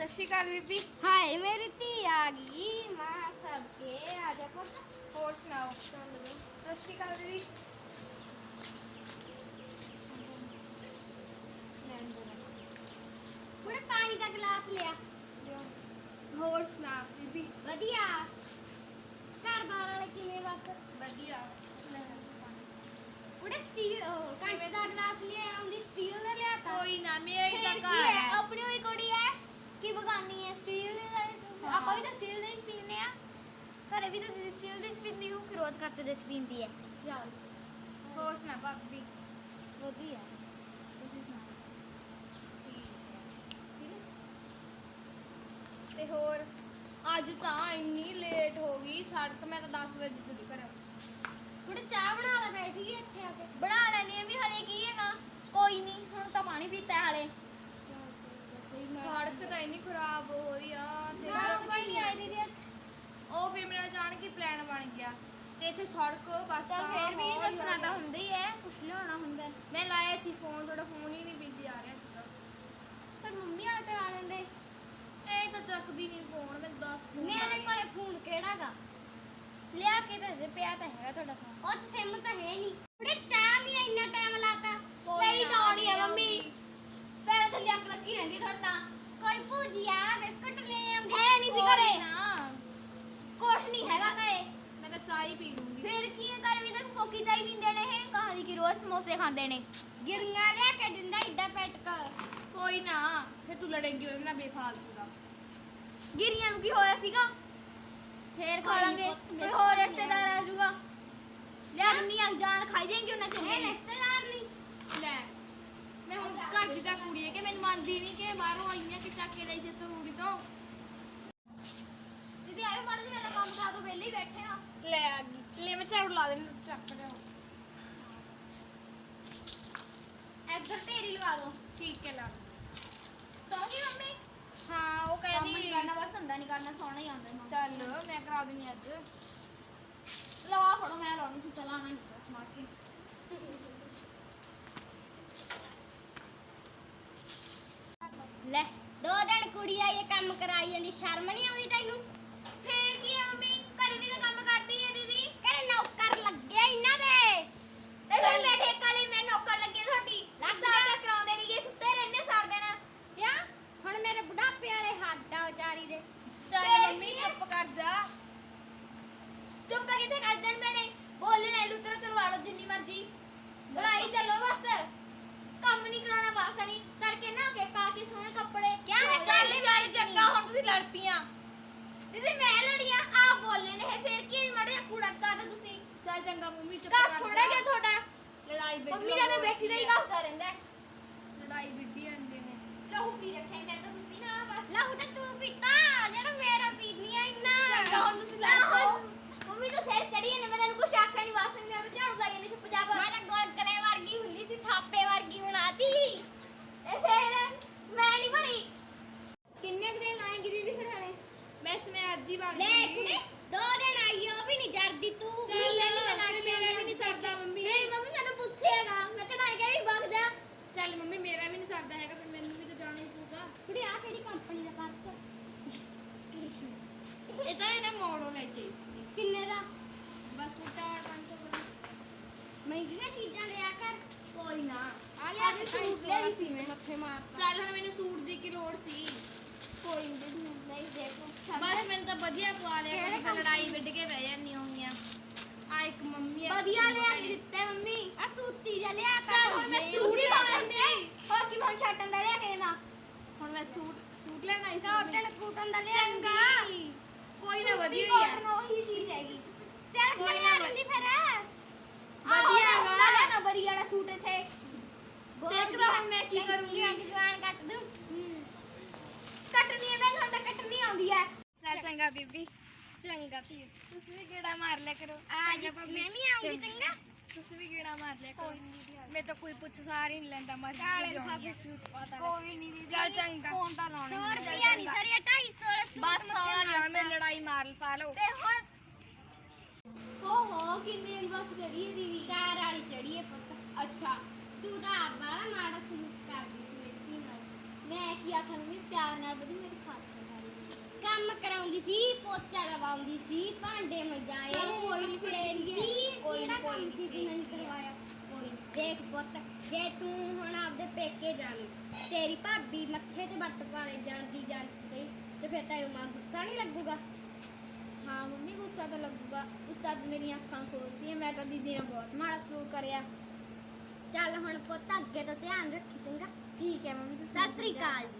ਸਤਿ ਸ਼੍ਰੀ ਅਕਾਲ ਬੀਬੀ। ਹਾਏ ਮੇਰੀ ਧੀ ਆ ਗਈ। ਮਾਂ ਸਭ ਕੇ ਆ ਜਾ ਪੁੱਤ। ਹੋਰ ਸੁਣਾਓ? ਸਤਿ ਸ਼੍ਰੀ ਅਕਾਲ ਦੀਦੀ। ਹੁਣ ਪਾਣੀ ਦਾ ਗਲਾਸ ਲਿਆ। ਹੋਰ ਸੁਣਾ ਬੀਬੀ। ਵਧੀਆ। ਘਰ ਬਾਰ ਵਾਲੇ ਕਿਵੇਂ ਬਸ? ਵਧੀਆ। ਉਹਦੇ ਸਟੀਲ ਕੰਚ ਦਾ ਗਲਾਸ ਲਿਆ ਆਉਂਦੀ ਸਟੀਲ ਦਾ ਲਿਆਤਾ। ਕੋਈ ਨਾ ਮੇਰਾ ਹੀ ਤਾਂ ਘਰ? ਹੈ? ਆਪਣੀ ਹੋਈ ਕੁੜੀ ਹੈ ਕੀ ਬਗਾਨੀ ਹੈ ਸਟੀਲ ਦੇ ਨਾਲ ਆਪਾਂ ਵੀ ਤਾਂ ਸਟੀਲ ਦੇ ਹੀ ਪੀਂਦੇ ਆ ਘਰੇ ਵੀ ਤਾਂ ਦੀਦੀ ਸਟੀਲ ਦੇ ਚ ਪੀਂਦੀ ਹੋ ਕਿ ਰੋਜ਼ ਕੱਚ ਦੇ ਚ ਪੀਂਦੀ ਹੈ। ਚੱਲ। ਹੋਰ ਸੁਣਾ ਭਾਬੀ। ਵਧੀਆ ਤੁਸੀਂ ਸੁਣਾਓ? ਠੀਕ ਹੈ। ਤੇ ਹੋਰ? ਅੱਜ ਤਾਂ ਇੰਨੀ ਲੇਟ ਹੋ ਗਈ ਸੜਕ ਮੈਂ ਤਾਂ 10 ਵਜੇ ਚਲੀ ਘਰ। ਥੋੜੀ ਚਾਹ ਬਣਾ ਲੈ ਬੈਠੀ ਹੈ ਇੱਥੇ ਆ ਕੇ। ਬਣਾ ਲੈਣੀ ਹੈ ਵੀ ਹਲੇ ਕੀ ਹੈਗਾ। ਕੋਈ ਨਹੀਂ ਹੁਣ ਤਾਂ ਪਾਣੀ ਪੀਤਾ ਹੈ ਹਲੇ। ਸੜਕ ਤਾਂ ਇੰਨੀ ਖਰਾਬ ਹੋ ਰਹੀ ਆ ਤੇ ਮਾਰੋ ਫਿਰ- ਕੋਈ ਨਹੀਂ ਆਈ ਦੀਦੀ ਅੱਜ ਉਹ ਫਿਰ ਮੇਰਾ ਜਾਣ ਕੇ ਪਲਾਨ ਬਣ ਗਿਆ ਤੇ ਇੱਥੇ ਸੜਕ ਬਸ ਤਾਂ ਫੇਰ ਵੀ ਦੱਸਣਾ। ਤਾਂ ਹੁੰਦਾ ਹੀ ਹੈ ਕੁਛ ਲਿਆਉਣਾ ਹੁੰਦਾ ਹੈ। ਮੈਂ ਲਾਇਆ ਸੀ ਫੋਨ ਤੁਹਾਡਾ ਫੋਨ ਹੀ ਨਹੀਂ ਬਿਜ਼ੀ ਆ ਰਿਹਾ ਸੀਗਾ ਪਰ ਮੰਮੀ ਵਾਲੇ ਤੇ ਲਾ ਲੈਂਦੇ ਇਹ ਤਾਂ ਚੱਕਦੀ ਨਹੀਂ ਫੋਨ ਮੈਂ 10 ਫੋਨ ਮੇਰੇ ਕੋਲੇ ਫੋਨ ਕਿਹੜਾਗਾ ਲਿਆ ਕੇ ਤਾਂ ਦੇ ਪਿਆ ਤਾਂ ਹੈਗਾ ਤੁਹਾਡਾ ਫੋਨ ਉਹ ਚ ਸਿਮ ਤਾਂ ਹੈ ਨਹੀਂ ਉਹਦੇ ਚਾਹ ਲਈ ਇੰਨਾ ਟਾਈਮ ਲਾਤਾ ਕੋਈ ਨਾ ਆਉਣੀ ਆ ਮੰਮੀ। ਪੈਰ ਥੱਲੇ ਅੱਗ ਲੱਗੀ ਰਹਿੰਦੀ ਤੁਹਾਡਾ ਕੋਈ ਭੁਜੀਆ ਬਿਸਕੁਟ ਲੈ ਆਉਂਦੀ ਹੈ ਨਹੀਂ ਸੀ ਕੋਈ ਘਰੇ ਨਾ ਕੁਛ ਨਹੀਂ ਹੈਗਾ ਘਰੇ ਮੈਂ ਤਾਂ ਚਾਹ ਹੀ ਪੀ ਲੂੰਗੀ ਫਿਰ ਕੀ ਹੈ ਘਰ ਵੀ ਤਾਂ ਫੋਕੀ ਚਾਈ ਪੀਂਦੇ ਨੇ ਇਹ ਕਹਾਣੀ ਕਿ ਰੋਜ਼ ਸਮੋਸੇ ਖਾਂਦੇ ਨੇ। ਗਿਰੀਆਂ ਲਿਆ ਕੇ ਦਿੰਦਾ ਏਡਾ ਪੈਟਕ ਕੋਈ ਨਾ। ਫਿਰ ਤੂੰ ਲੜੇਂਗੀ ਉਹਦੇ ਨਾਲ ਬੇਫਾਲਤੂ ਦਾ। ਗਿਰੀਆਂ ਨੂੰ ਕੀ ਹੋਇਆ ਸੀਗਾ? ਫੇਰ ਖਾ ਕੋਈ ਲਾਂਗੇ। ਪੁੱਤ ਕੋਈ ਹੋਰ ਲਿਆ। ਰਿਸ਼ਤੇਦਾਰ ਆ ਜਾਊਗਾ ਲਿਆ ਦਿੰਨੀ ਆ ਜਾਨ ਖਾਈ ਜਾਏਂਗੇ ਉਹਨਾਂ ਚੰਗੇ ਇਹ ਰਿਸ਼ਤੇਦਾਰ ਨਹੀਂ। ਲੈ ਮੈਂ ਹੁਣ ਘਰ ਦੀ ਤਾਂ ਕੁੜੀ ਹੈ ਕਿ ਮੈਨੂੰ ਮੰਨਦੀ ਨਹੀਂ ਕਿ ਬਾਹਰੋਂ ਆਈਆਂ ਕਿ ਚੱਕ ਕੇ ਲਈ ਸੀ ਤੂੰ ਕੁੜੀ ਤੋਂ। ਦੀਦੀ ਆਇਓ ਮਾੜਾ ਜਿਹਾ ਮੇਰਾ ਕੰਮ ਕਰਾ ਦੋ ਵਿਹਲੇ ਹੀ ਬੈਠੇ ਆ। ਲੈ ਆ ਗਈ। ਲੈ ਮੈਂ ਝਾੜੂ ਲਾ ਦੇਣੀ ਚੱਕ ਲਿਆ ਢੇਰੀ ਲਗਾ ਦੋ। ਠੀਕ ਹੈ ਲਾ ਸੌਂਗੀ ਮੰਮੀ? ਹਾਂ ਉਹ ਕੰਮ ਨਹੀਂ ਕਹਿੰਦੀ ਕਰਨਾ ਬਸ ਧੰਦਾ ਨਹੀਂ ਕਰਨਾ ਸੌਣਾ ਹੀ ਆਉਂਦਾ ਮੰਮੀ ਚੱਲ ਮੈਂ ਕਰਾ ਦਿੰਦੀ ਅੱਜ। ਲਵਾ ਫੜੋ ਮੈਂ ਲਾਉਣੀ ਸੀ ਚਲਾਣਾ ਨਹੀਂ ਸਮਾਰਟ ਕੀ ਲੈ ਦੋ ਦਿਨ ਕੁੜੀ ਆਈ ਇਹ ਕੰਮ ਕਰਾਈ ਜਾਂਦੀ ਸ਼ਰਮ ਨਹੀਂ ਆਉਂਦੀ ਤੈਨੂੰ ਫੇਰ ਕੀ ਆ ਮੰਮੀ ਘਰੇ ਵੀ ਤਾਂ ਕੰਮ ਕਰਦੀ ਹੈ ਦੀਦੀ ਕਿਹੜੇ ਨੌਕਰ ਲੱਗੇ ਇਹਨਾਂ ਦੇ ਤੇ ਫਿਰ ਮੈਂ ਠੇਕਾ ਲਈ ਮੈਂ ਨੌਕਰ ਲੱਗੀ ਤੁਹਾਡੀ ਲੱਗਦਾ ਤਾਂ ਕਰਾਉਂਦੇ ਨਹੀਂ ਗਏ ਸੁੱਤੇ ਰਹਿੰਦੇ ਸਾਰ ਦਿਨ ਕਿਆ ਹੁਣ ਮੇਰੇ ਬੁਢਾਪੇ ਵਾਲੇ ਹੱਥ ਦੇ ਚੱਲ ਮੰਮੀ? ਚੁੱਪ ਕਰ ਜਾ। ਚੁੱਪ ਕਿੱਥੇ ਕਰ ਦੇਣ ਮੈਨੇ ਬੋਲਣਾ ਲੁੱਤਰ ਚਲਵਾ ਲਓ ਜਿੰਨੀ ਮਰਜ਼ੀ। ਲੜਾਈ ਚੱਲੋ ਬਸ। ਕੰਮ ਨਹੀਂ ਕਰਾਉਣਾ ਵਾਸਤਾ ਨਹੀਂ ਤੜਕੇ ਨਾ ਕੇ ਪਾ ਕੇ ਸੋਹਣੇ ਕੱਪੜੇ। ਚੱਲ ਚੱਲ ਚੰਗਾ ਹੁਣ ਤੁਸੀਂ ਲੜ ਪੀਆਂ ਦੀਦੀ ਮੈਂ ਲੜੀਆਂ ਆ ਬੋਲੇ ਨੇ। ਫੇਰ ਕੀ ਮੜੇ ਕੂੜਾ ਚਕਾ ਦੇ ਤੁਸੀਂ। ਚੱਲ ਚੰਗਾ ਮੰਮੀ ਚੁੱਪ ਕਰ ਥੋੜਾ ਜਿਹਾ ਤੁਹਾਡਾ। ਲੜਾਈ ਬਿੱਡੀ ਮੰਮੀ ਤਾਂ ਬੈਠੀ ਦਾ ਹੀ ਕਰਦਾ ਰਹਿੰਦਾ। ਹੈ। ਲੜਾਈ ਬਿੱਡੀ ਆਂਦੇ ਨੇ ਲਹੂ ਪੀ ਰੱਖਿਆ ਮੈਂ ਤਾਂ ਤੁਸੀਂ ਨਾ ਬਸ ਲਹੂ ਤਾਂ ਤੂੰ ਪੀਤਾ ਜਿਹੜਾ ਮੇਰਾ ਪੀਨੀ ਆ ਇੰਨਾ ਚੰਗਾ ਹੁਣ ਤੁਸੀਂ ਲੜ ਆਹ, ਪਓ ਮੰਮੀ ਤਾਂ ਸਿਰ ਚੜੀ ਨੇ ਮੈਂ ਤੈਨੂੰ ਕੁਛ ਆਖਿਆ ਨਹੀਂ ਵਾਸਤੇ ਮੈਂ ਤਾਂ ਝਾੜੂ ਲਾਈ ਨੇ ਚੁੱਪ ਜਾ ਮੈਂ ਤਾਂ ਗੋਲਗਲੇ ਵਰਗੀ ਹੁੰਦੀ ਸੀ ਥਾਪੇ ਵਰਗੀ ਬਣਾਤੀ ਇਹ ਫੇਰ ਮੈਂ ਨਹੀਂ ਬਣੀ ਕਿੰਨੇ ਕੁ ਦਿਨ ਲਾਏਂਗੀ ਦੀਦੀ ਫਿਰ ਹਲੇ ਬਸ ਮੈਂ ਅੱਜ ਹੀ ਵਗ ਲੈ ਜਾਊਂਗੀ। ਕੁੜੇ ਦੋ ਦਿਨ ਆਈ ਉਹ ਵੀ ਨਹੀਂ ਜਰਦੀ ਤੂੰ ਚੱਲ ਫਿਰ ਮੇਰਾ ਵੀ ਨਹੀਂ ਸਰਦਾ ਮੰਮੀ ਮੇਰੀ ਮੰਮੀ ਮੈਨੂੰ ਪੁੱਛੇਗਾ ਮੈਂ ਕਢਾਈ ਗਿਆ ਵੀ ਵਗ ਜਾ ਚੱਲ ਮੰਮੀ ਮੇਰਾ ਵੀ ਨਹੀਂ ਸਰਦਾ ਹੈਗਾ ਫਿਰ ਮੈਨੂੰ ਵੀ ਤਾਂ ਜਾਣਾ ਹੀ ਪਊਗਾ ਕੁੜੇ ਆ ਕਿਹੜੀ ਕੰਪਨੀ ਦਾ ਪਰਸ ਇਹ ਤਾਂ ਇਹਨੇ ਮੋੜੋ ਲੈ ਕੇ ਆਈ ਸੀ ਕਿੰਨੇ ਦਾ ਬਸ ਚਾਰ ਪੰਜ ਸੌ ਦਾ ਮਹਿੰਗੀਆਂ ਚੀਜ਼ਾਂ ਲਿਆ ਕਰ ਕੋਈ ਨਾ ਆ ਲਿਆ ਕੇ ਸੂਟ ਲਿਆਈ ਸੀ ਮੈਂ। ਮੱਥੇ ਮਾਰ ਚੱਲ ਹੁਣ ਮੈਨੂੰ ਸੂਟ ਦੀ ਕੀ ਲੋੜ ਸੀ ਕੋਈ ਨਹੀਂ ਨਹੀਂ ਦੇਖੋ ਬਸ ਮੈਨੂੰ ਤਾਂ ਵਧੀਆ ਪਵਾ ਲਿਆ ਕਿਹੜੇ ਕਿ ਤਾਂ ਲੜਾਈ ਵਿੱਢ ਕੇ ਬਹਿ ਜਾਂਦੀਆਂ ਹੋਈਆਂ ਆ ਇੱਕ ਮੰਮੀ ਆ ਵਧੀਆ ਲਿਆ ਕੇ ਦਿੱਤੇ ਮੰਮੀ ਆ ਸੂਤੀ ਜਿਹਾ ਲਿਆ ਤਾ ਚੱਲ ਹੁਣ ਮੈਂ ਸੂਟ ਸੂਟ ਹੀ ਲਿਆ ਪਾਉਂਦੇ ਸੀ। ਹੋਰ ਕੀ ਭਾਂ ਛੱਟਣ ਦਾ ਲਿਆ ਕੇ ਦੇਣਾ ਹੁਣ ਮੈਂ ਸੂਟ ਸੂਟ ਲੈਣ ਆਈ ਸੀ ਮੰਮੀ। ਕਾਟਨ ਕੂਟਨ ਦਾ ਸਿਰ ਨਾ ਨਾ ਦਿੰਦੀ ਫਿਰ? ਵਧੀਆ ਹੈਗਾ। ਲੈ ਨਾ ਵਧੀਆ ਵਾਲਾ ਸੂਟ ਇੱਥੇ। ਸਿੱਖ ਦਾ ਹੁਣ ਮੈਂ ਕੀ ਕਰੂੰਗੀ? ਜਵਾਨ ਕੱਟ ਦੂੰ। ਕੱਟਣੀ ਹੈ ਮੈਂ ਤੁਹਾਨੂੰ ਤਾਂ ਕੱਟਣੀ ਆਉਂਦੀ ਹੈ ਚੱਲ ਚੰਗਾ ਬੀਬੀ। ਚੰਗਾ ਧੀ ਤੁਸੀਂ ਵੀ ਗੇੜਾ ਮਾਰ ਲਿਆ ਕਰੋ। ਆ ਜਾ ਮੈਂ ਵੀ ਆਉਂਗੀ ਚੰਗਾ। ਤੁਸੀਂ ਵੀ ਗੇੜਾ ਮਾਰ ਲਿਆ ਕਰੋ। ਕੋਈ ਨਹੀਂ ਮੈਂ ਤਾਂ ਕੋਈ ਪੁੱਛ ਸਾਰ ਹੀ ਨਹੀਂ ਲੈਂਦਾ ਮਰਜ਼ੀ ਕਾਲੇ ਲਿਫਾਫੇ। ਸੂਟ ਪਾਤਾ ਕੋਈ ਨਹੀਂ ਦੀਦੀ ਚੱਲ ਚੰਗਾ। ਫੋਨ ਤਾਂ ਲਾਉਣੇ 100 ਰੁਪਿਆ ਨਹੀਂ ਸਰ ਇਹ 250 ਵਾਲਾ ਸੂਟ ਬਸ ਸਾਲਾ ਜਾਣ ਮੈਂ ਲੜਾਈ ਮਾਰ ਪਾ ਲਓ ਤੇ ਹੁਣ ਹੋ ਹੋ ਕਿੰਨੇ ਵਾਲੀ ਬੱਸ ਚੜੀ ਹੈ ਦੀਦੀ? ਚਾਰ ਵਾਲੀ ਚੜੀ ਹੈ ਪੁੱਤ। ਅੱਛਾ। ਤੂੰ ਤਾਂ ਆਪ ਵਾਲਾ ਮਾੜਾ ਸਲੂਕ ਕਰਦੀ ਸੀ ਮੇਰੀ ਧੀ ਨਾਲ। ਮੈਂ ਕੀ ਆਖਿਆ ਮੰਮੀ ਪਿਆਰ ਨਾਲ ਬਦੀ ਮੇਰੀ ਖਾਤਰ ਕਰੀ ਕੰਮ ਕਰਾਉਂਦੀ ਸੀ ਪੋਚਾ ਲਵਾਉਂਦੀ ਸੀ ਭਾਂਡੇ ਮਜਾਏ ਕੋਈ ਨੀ, ਫਿਰ ਕੋਈ ਨੀ, ਕਿਹੜਾ ਕੋਈ ਕੰਮ ਨੀ, ਸੀ ਨਹੀਂ? ਕਰਵਾਇਆ? ਕੋਈ ਨੀ। ਦੇਖ ਪੁੱਤ ਜੇ ਤੂੰ ਹੁਣ ਆਪਦੇ ਪੇਕੇ ਜਾਵੀਂ ਤੇਰੀ ਭਾਬੀ ਮੱਥੇ 'ਤੇ ਵੱਟ ਪਾ ਲੈ ਜਾਂਦੀ ਜਾਂਦੀ ਤੇ ਫਿਰ ਤੈਨੂੰ ਮਾਂ ਗੁੱਸਾ ਨਹੀਂ ਲੱਗੂਗਾ? ਹਾਂ ਮੰਮੀ ਗੁੱਸਾ ਤਾਂ ਲੱਗੂਗਾ। ਉਸਤਾਦ ਮੇਰੀਆਂ ਅੱਖਾਂ ਖੋਲਦੀ ਹੈ ਮੈਂ ਤਾਂ ਦੀਦੀ ਨਾਲ ਬਹੁਤ ਮਾੜਾ ਸਲੂਕ ਕਰਿਆ। ਚੱਲ ਹੁਣ ਪੁੱਤ ਅੱਗੇ ਤੋਂ ਧਿਆਨ ਰੱਖੀ ਚੰਗਾ। ਠੀਕ ਹੈ ਮੰਮੀ ਤੁਸੀਂ ਸਤਿ ਸ੍ਰੀ ਅਕਾਲ ਜੀ।